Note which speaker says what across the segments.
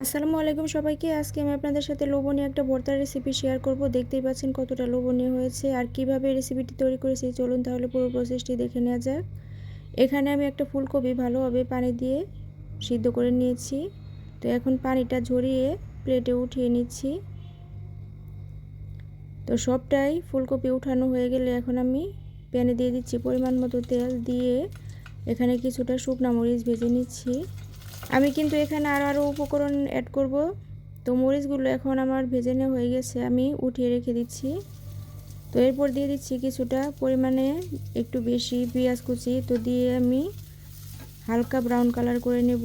Speaker 1: আসসালামু আলাইকুম সবাইকে। আজকে আমি আপনাদের সাথে লোভনীয় একটা ভর্তার রেসিপি শেয়ার করব। দেখতেই পাচ্ছেন কতটা লোভনীয় হয়েছে আর কীভাবে রেসিপিটি তৈরি করেছি। চলুন তাহলে পুরো প্রসেসটি দেখে নেওয়া যাক। এখানে আমি একটা ফুলকপি ভালোভাবে পানি দিয়ে সিদ্ধ করে নিয়েছি। তো এখন পানিটা ঝরিয়ে প্লেটে উঠিয়ে নিচ্ছি। তো সবটাই ফুলকপি উঠানো হয়ে গেলে এখন আমি প্যানে দিয়ে দিচ্ছি পরিমাণ মতো তেল দিয়ে এখানে কিছুটা শুকনা মরিচ ভেজে নিচ্ছি। আমি কিন্তু এখানে আরও আরও উপকরণ অ্যাড করব। তো মরিচগুলো এখন আমার ভেজে নেওয়া হয়ে গেছে, আমি উঠিয়ে রেখে দিচ্ছি। তো এরপর দিয়ে দিচ্ছি কিছুটা পরিমাণে একটু বেশি পেঁয়াজ কুচি, তো দিয়ে আমি হালকা ব্রাউন কালার করে নেব।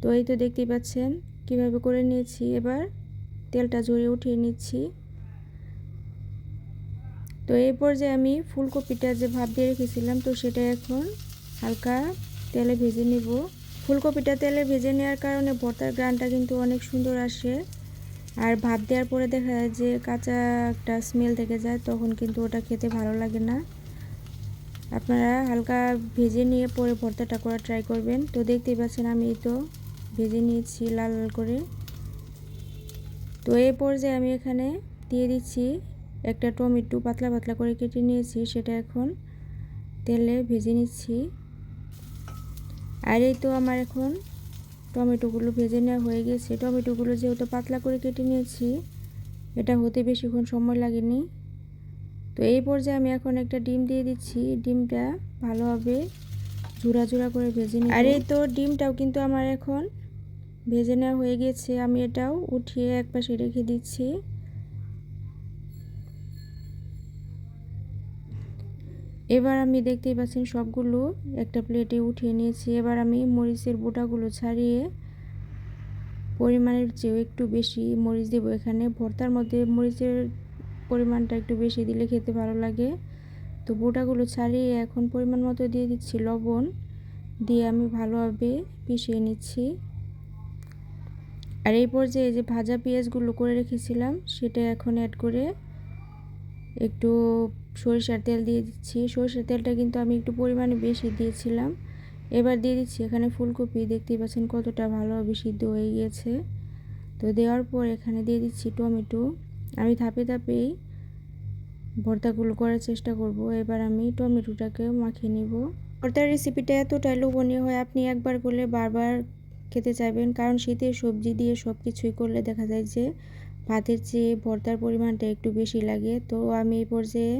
Speaker 1: তো এই তো দেখতেই পাচ্ছেন কীভাবে করে নিয়েছি। এবার তেলটা ঝরিয়ে উঠিয়ে নিচ্ছি। তো এরপর যে আমি ফুলকপিটা যে ভাব দিয়ে রেখেছিলাম, তো সেটা এখন হালকা তেলে ভেজে নেব। ফুলকপিটা তেলে ভেজে নেওয়ার কারণে ভর্তার গ্রানটা কিন্তু অনেক সুন্দর আসে। আর ভাত দেওয়ার পরে দেখা যায় যে কাঁচা একটা স্মেল থেকে যায়, তখন কিন্তু ওটা খেতে ভালো লাগে না। আপনারা হালকা ভেজে নিয়ে পরে ভর্তাটা করা ট্রাই করবেন। তো দেখতেই পাচ্ছেন আমি তো ভেজে নিয়েছি লাল লাল করে। তো এই পর্যায়ে আমি এখানে দিয়ে দিচ্ছি একটা টমেটো পাতলা পাতলা করে কেটে নিয়েছি, সেটা এখন তেলে ভেজে নিচ্ছি। আর এই তো আমার এখন টমেটোগুলো ভেজে নেওয়া হয়ে গেছে। টমেটোগুলো যেহেতু পাতলা করে কেটে নিয়েছি, এটা হতে বেশিক্ষণ সময় লাগেনি। তো এই পর্যায়ে আমি এখন একটা ডিম দিয়ে দিচ্ছি। ডিমটা ভালোভাবে ঝুরা ঝুরা করে ভেজে নিই আর এই তো ডিমটাও কিন্তু আমার এখন ভেজে নেওয়া হয়ে গেছে। আমি এটাও উঠিয়ে এক পাশে রেখে দিচ্ছি। এবার আমি দেখতেই পাচ্ছেন সবগুলো একটা প্লেটে উঠিয়ে নিয়েছি। এবার আমি মরিচের বোটাগুলো ছাড়িয়ে পরিমাণের চেয়েও একটু বেশি মরিচ দেবো এখানে। ভর্তার মধ্যে মরিচের পরিমাণটা একটু বেশি দিলে খেতে ভালো লাগে। তো বোটাগুলো ছাড়িয়ে এখন পরিমাণ মতো দিয়ে দিচ্ছি লবণ। দিয়ে আমি ভালোভাবে পিষিয়ে নিচ্ছি। আর এই পর্যায়ে যে ভাজা পেঁয়াজগুলো করে রেখেছিলাম, সেটা এখন অ্যাড করে একটু সরিষার তেল দিয়ে দিচ্ছি। সরিষার তেলটা কিন্তু আমি একটু পরিমাণে বেশি দিয়েছিলাম। এবার দিয়ে দিচ্ছি এখানে ফুলকপি। দেখতেই পাচ্ছেন কতটা ভালোভাবে সিদ্ধ হয়ে গিয়েছে। তো দেওয়ার পর এখানে দিয়ে দিচ্ছি টমেটো। আমি ধাপে ধাপেই ভর্তাগুলো করার চেষ্টা করব। এবার আমি টমেটোটাকে মাখিয়ে নিব। ভর্তার রেসিপিটা এতটাই লোভনীয় হয়, আপনি একবার করলে বারবার খেতে চাইবেন। কারণ শীতের সবজি দিয়ে সব কিছুই করলে দেখা যায় যে ভাতের চেয়ে ভর্তার পরিমাণটা একটু বেশি লাগে। তো আমি এই পর্যায়ে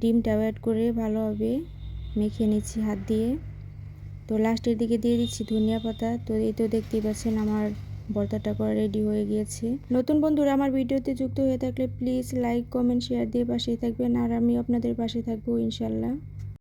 Speaker 1: ডিমটাও অ্যাড করে ভালোভাবে মেখে নিচ্ছি হাত দিয়ে। তো লাস্টের দিকে দিয়ে দিচ্ছি ধনিয়া পাতা। তো এই তো দেখতেই পাচ্ছেন আমার ভর্তাটা করা রেডি হয়ে গিয়েছে। নতুন বন্ধুরা, আমার ভিডিওতে যুক্ত হয়ে থাকলে প্লিজ লাইক কমেন্ট শেয়ার দিয়ে পাশেই থাকবেন। আর আমি আপনাদের পাশে থাকব ইনশাল্লাহ।